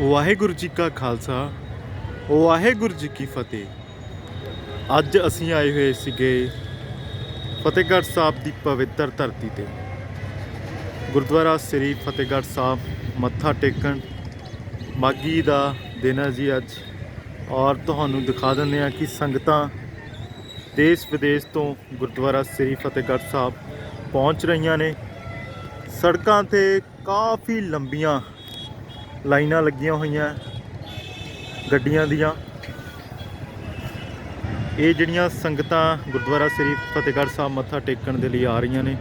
ਵਾਹਿਗੁਰੂ ਜੀ ਕਾ ਖਾਲਸਾ, ਵਾਹਿਗੁਰੂ ਜੀ ਕੀ ਫਤਿਹ। ਅੱਜ ਅਸੀਂ ਆਏ ਹੋਏ ਸੀਗੇ ਫਤਿਹਗੜ੍ਹ ਸਾਹਿਬ ਦੀ ਪਵਿੱਤਰ ਧਰਤੀ ਤੇ। ਗੁਰਦੁਆਰਾ ਸ੍ਰੀ ਫਤਿਹਗੜ੍ਹ ਸਾਹਿਬ ਮੱਥਾ ਟੇਕਣ ਮਾਗੀ ਦਾ ਦਿਨ ਹੈ ਜੀ ਅੱਜ। ਔਰ ਤੁਹਾਨੂੰ ਦਿਖਾ ਦਿੰਦੇ ਆ ਕਿ ਸੰਗਤਾਂ ਦੇਸ਼ ਵਿਦੇਸ਼ ਤੋਂ ਗੁਰਦੁਆਰਾ ਸ੍ਰੀ ਫਤਿਹਗੜ੍ਹ ਸਾਹਿਬ ਪਹੁੰਚ ਰਹੀਆਂ ਨੇ। ਸੜਕਾਂ ਤੇ ਕਾਫੀ ਲੰਬੀਆਂ ਲਾਈਨਾਂ ਲੱਗੀਆਂ ਹੋਈਆਂ ਗੱਡੀਆਂ ਦੀਆਂ। ਇਹ ਜਿਹੜੀਆਂ ਸੰਗਤਾਂ ਗੁਰਦੁਆਰਾ ਸ੍ਰੀ ਫਤਿਹਗੜ੍ਹ ਸਾਹਿਬ ਮੱਥਾ ਟੇਕਣ ਦੇ ਲਈ ਆ ਰਹੀਆਂ ਨੇ।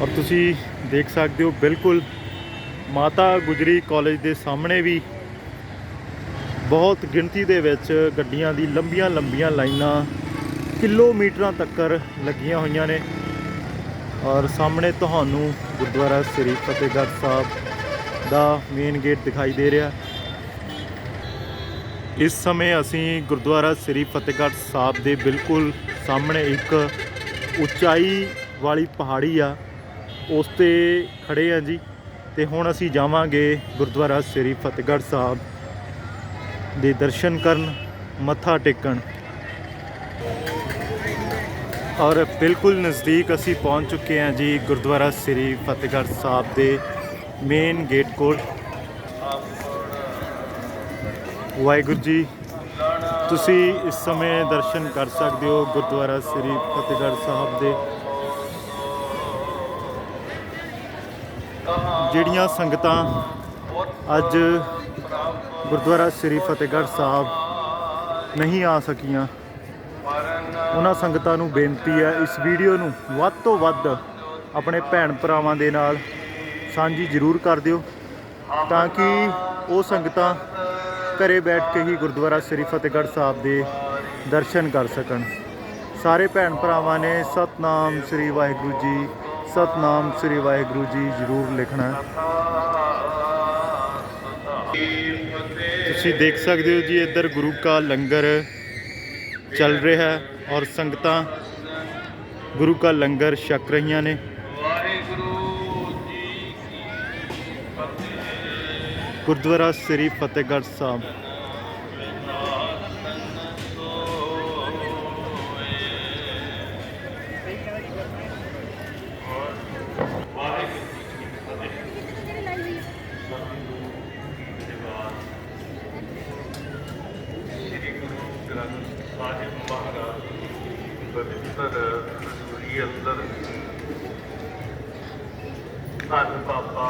ਔਰ ਤੁਸੀਂ ਦੇਖ ਸਕਦੇ ਹੋ ਬਿਲਕੁਲ ਮਾਤਾ ਗੁਜਰੀ ਕਾਲਜ ਦੇ ਸਾਹਮਣੇ ਵੀ ਬਹੁਤ ਗਿਣਤੀ ਦੇ ਵਿੱਚ ਗੱਡੀਆਂ ਦੀ ਲੰਬੀਆਂ ਲੰਬੀਆਂ ਲਾਈਨਾਂ ਕਿਲੋਮੀਟਰਾਂ ਤੱਕ ਲੱਗੀਆਂ ਹੋਈਆਂ ਨੇ। ਔਰ ਸਾਹਮਣੇ ਤੁਹਾਨੂੰ ਗੁਰਦੁਆਰਾ ਸ੍ਰੀ ਫਤਿਹਗੜ੍ਹ ਸਾਹਿਬ ਦਾ ਮੇਨ ਗੇਟ ਦਿਖਾਈ ਦੇ ਰਿਹਾ। ਇਸ ਸਮੇਂ ਅਸੀਂ ਗੁਰਦੁਆਰਾ ਸ੍ਰੀ ਫਤਿਹਗੜ੍ਹ ਸਾਹਿਬ ਦੇ ਬਿਲਕੁਲ ਸਾਹਮਣੇ ਇੱਕ ਉਚਾਈ ਵਾਲੀ ਪਹਾੜੀ ਆ। ਉਸ ਤੇ ਖੜੇ ਆ ਜੀ ਤੇ ਹੁਣ ਅਸੀਂ ਜਾਵਾਂਗੇ ਗੁਰਦੁਆਰਾ ਸ੍ਰੀ ਫਤਿਹਗੜ੍ਹ ਸਾਹਿਬ ਦੇ ਦਰਸ਼ਨ ਕਰਨ, ਮੱਥਾ ਟੇਕਣ। ਔਰ ਬਿਲਕੁਲ ਨਜ਼ਦੀਕ ਅਸੀਂ ਪਹੁੰਚ ਚੁੱਕੇ ਹਾਂ ਜੀ ਗੁਰਦੁਆਰਾ ਸ੍ਰੀ ਫਤਿਹਗੜ੍ਹ ਸਾਹਿਬ ਦੇ ਮੇਨ ਗੇਟ ਕੋਲ। ਵਾਹਿਗੁਰੂ ਜੀ, ਤੁਸੀਂ ਇਸ ਸਮੇਂ ਦਰਸ਼ਨ ਕਰ ਸਕਦੇ ਹੋ ਗੁਰਦੁਆਰਾ ਸ੍ਰੀ ਫਤਿਹਗੜ੍ਹ ਸਾਹਿਬ ਦੇ। ਜਿਹੜੀਆਂ ਸੰਗਤਾਂ ਅੱਜ ਗੁਰਦੁਆਰਾ ਸ੍ਰੀ ਫਤਿਹਗੜ੍ਹ ਸਾਹਿਬ ਨਹੀਂ ਆ ਸਕੀਆਂ, ਉਹਨਾਂ ਸੰਗਤਾਂ ਨੂੰ ਬੇਨਤੀ ਹੈ ਇਸ ਵੀਡੀਓ ਨੂੰ ਵੱਧ ਤੋਂ ਵੱਧ ਆਪਣੇ ਭੈਣ ਭਰਾਵਾਂ ਦੇ ਨਾਲ ਸਾਂਝੀ ਜ਼ਰੂਰ ਕਰ ਦਿਓ ਤਾਂ ਕਿ ਉਹ ਸੰਗਤਾਂ ਘਰੇ ਬੈਠ ਕੇ ਹੀ ਗੁਰਦੁਆਰਾ ਸ੍ਰੀ ਫਤਿਹਗੜ੍ਹ ਸਾਹਿਬ ਦੇ ਦਰਸ਼ਨ ਕਰ ਸਕਣ। ਸਾਰੇ ਭੈਣ ਭਰਾਵਾਂ ਨੇ ਸਤਨਾਮ ਸ੍ਰੀ ਵਾਹਿਗੁਰੂ ਜੀ, ਸਤਨਾਮ ਸ੍ਰੀ ਵਾਹਿਗੁਰੂ ਜੀ ਜ਼ਰੂਰ ਲਿਖਣਾ। ਤੁਸੀਂ ਦੇਖ ਸਕਦੇ ਹੋ ਜੀ, ਇੱਧਰ ਗੁਰੂ ਕਾ ਲੰਗਰ ਚੱਲ ਰਿਹਾ ਹੈ ਔਰ ਸੰਗਤਾਂ ਗੁਰੂ ਕਾ ਲੰਗਰ ਛਕ ਰਹੀਆਂ ਨੇ। ਗੁਰਦੁਆਰਾ ਸ੍ਰੀ ਫਤਿਹਗੜ੍ਹ ਸਾਹਿਬ। ਅੰਦਰ ਧੰਨ ਬਾਬਾ